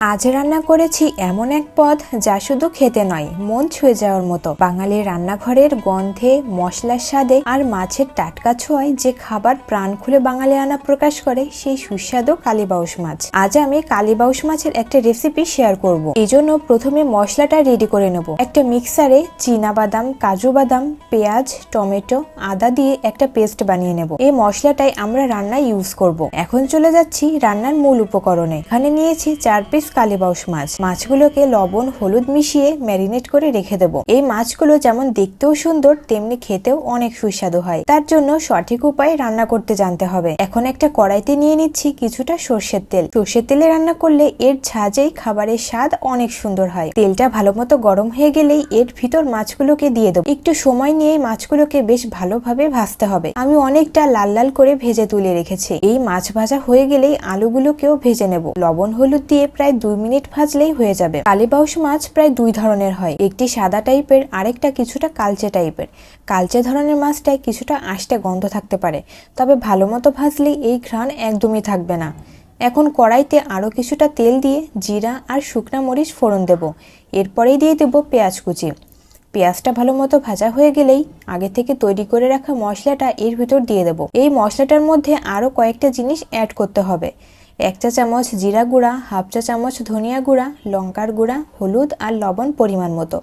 আজ রান্না করেছি এমন এক পদ যা শুধু খেতে নয়, মন ছুঁয়ে যাওয়ার মতো। বাঙালির রান্নাঘরের গন্ধে, মশলার স্বাদে আর মাছের টাটকা ছোঁয়ায় যে খাবার প্রাণ খুলে বাঙালি আনা প্রকাশ করে, সেই সুস্বাদু কালীবাউস মাছ। আজ আমি কালীবাউস মাছের একটা রেসিপি শেয়ার করব। এই জন্য প্রথমে মশলাটা রেডি করে নেব। একটা মিক্সারে চীনা বাদাম কাজু বাদাম, পেঁয়াজ, টমেটো, আদা দিয়ে একটা পেস্ট বানিয়ে নেব। এই মশলাটাই আমরা রান্নায় ইউজ করব। এখন চলে যাচ্ছি রান্নার মূল উপকরণে। এখানে নিয়েছি চার পিস কালীবাউস মাছ। মাছগুলোকে লবণ, হলুদ মিশিয়ে ম্যারিনেট করে রেখে দেব। এই মাছগুলো যেমন দেখতেও সুন্দর, তেমনি খেতেও অনেক সুস্বাদু হয়। তার জন্য সঠিক উপায়ে রান্না করতে জানতে হবে। এখন একটা কড়াইতে নিয়ে নিচ্ছি কিছুটা সর্ষের তেল। সর্ষের তেলে রান্না করলে এর ঝাঁজেই খাবারের স্বাদ অনেক সুন্দর হয়। তেলটা ভালো মতো গরম হয়ে গেলেই এর ভিতর মাছগুলোকে দিয়ে দেবো। একটু সময় নিয়ে মাছগুলোকে বেশ ভালোভাবে ভাজতে হবে। আমি অনেকটা লাল লাল করে ভেজে তুলে রেখেছি। এই মাছ ভাজা হয়ে গেলেই আলুগুলোকেও ভেজে নেব। লবণ, হলুদ দিয়ে প্রায় দুই মিনিট ভাজলেই হয়ে যাবে। কালীবাউস মাছ প্রায় দুই ধরনের হয়। একটি সাদা টাইপের, আরেকটা কিছুটা কালচে টাইপের। কালচে ধরনের মাছটায় কিছুটা আষ্টে গন্ধ থাকতে পারে, তবে ভালো মতো ভাজলেই এই ঘ্রাণ একদমই থাকবে না। এখন কড়াইতে আরও কিছুটা তেল দিয়ে জিরা আর শুকনা মরিচ ফোড়ন দেব। এরপরেই দিয়ে দেব পেঁয়াজ কুচি। পেঁয়াজটা ভালো মতো ভাজা হয়ে গেলেই আগে থেকে তৈরি করে রাখা মশলাটা এর ভিতর দিয়ে দেব। এই মশলাটার মধ্যে আরও কয়েকটা জিনিস অ্যাড করতে হবে। এক চা চামচ জিরা গুঁড়া, হাফ চা চামচ ধনিয়া গুঁড়া, লঙ্কার গুঁড়া, হলুদ আর লবণ পরিমাণ মতো।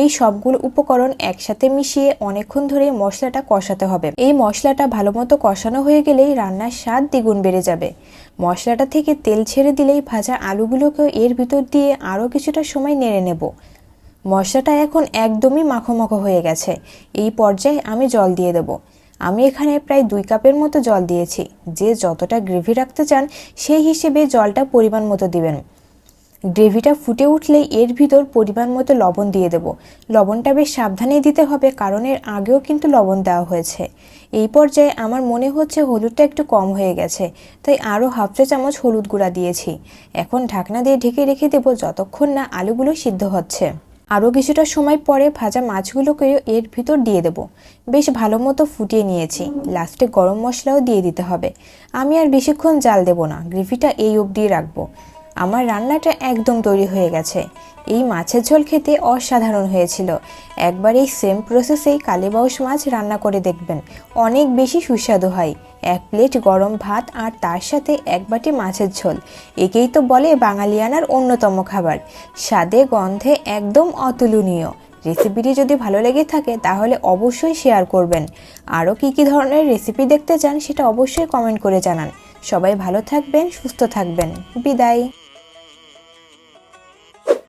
এই সবগুলো উপকরণ একসাথে মিশিয়ে অনেকক্ষণ ধরে মশলাটা কষাতে হবে। এই মশলাটা ভালো মতো কষানো হয়ে গেলেই রান্নার স্বাদ দ্বিগুণ বেড়ে যাবে। মশলাটা থেকে তেল ছেড়ে দিলেই ভাজা আলুগুলোকেও এর ভিতর দিয়ে আরও কিছুটা সময় নেড়ে নেব। মশলাটা এখন একদমই মাখো মাখো হয়ে গেছে। এই পর্যায়ে আমি জল দিয়ে দেবো। আমি এখানে প্রায় দুই কাপের মতো জল দিয়েছি। যে যতটা গ্রেভি রাখতে চান, সেই হিসেবে জলটা পরিমাণ মতো দিবেন। গ্রেভিটা ফুটে উঠলেই এর ভিতর পরিমাণ মতো লবণ দিয়ে দেব। লবণটা বেশ সাবধানে দিতে হবে, কারণ এর আগেও কিন্তু লবণ দেওয়া হয়েছে। এই পর্যায়ে আমার মনে হচ্ছে হলুদটা একটু কম হয়ে গেছে, তাই আরও হাফ চা চামচ হলুদ গুঁড়া দিয়েছি। এখন ঢাকনা দিয়ে ঢেকে রেখে দেবো যতক্ষণ না আলুগুলো সিদ্ধ হচ্ছে। আরও কিছুটা সময় পরে ভাজা মাছগুলোকে এর ভিতর দিয়ে দেব। বেশ ভালো মতো ফুটিয়ে নিয়েছি। লাস্টে গরম মশলাও দিয়ে দিতে হবে। আমি আর বেশিক্ষণ জাল দেব না। গ্রেভিটা এই অবধি রাখব। আমার রান্নাটা একদম তৈরি হয়ে গেছে। এই মাছের ঝোল খেতে অসাধারণ হয়েছিল। একবার এই সেম প্রসেসেই কালীবাউস মাছ রান্না করে দেখবেন। অনেক বেশি সুস্বাদু হয়। এক প্লেট গরম ভাত আর তার সাথে এক বাটি মাছের ঝোল। একেই তো বলে বাঙালিয়ানার অন্যতম খাবার। স্বাদে, গন্ধে একদম অতুলনীয়। রেসিপিটি যদি ভালো লেগে থাকে তাহলে অবশ্যই শেয়ার করবেন। আরও কী কী ধরনের রেসিপি দেখতে চান সেটা অবশ্যই কমেন্ট করে জানান। সবাই ভালো থাকবেন, সুস্থ থাকবেন। বিদায়।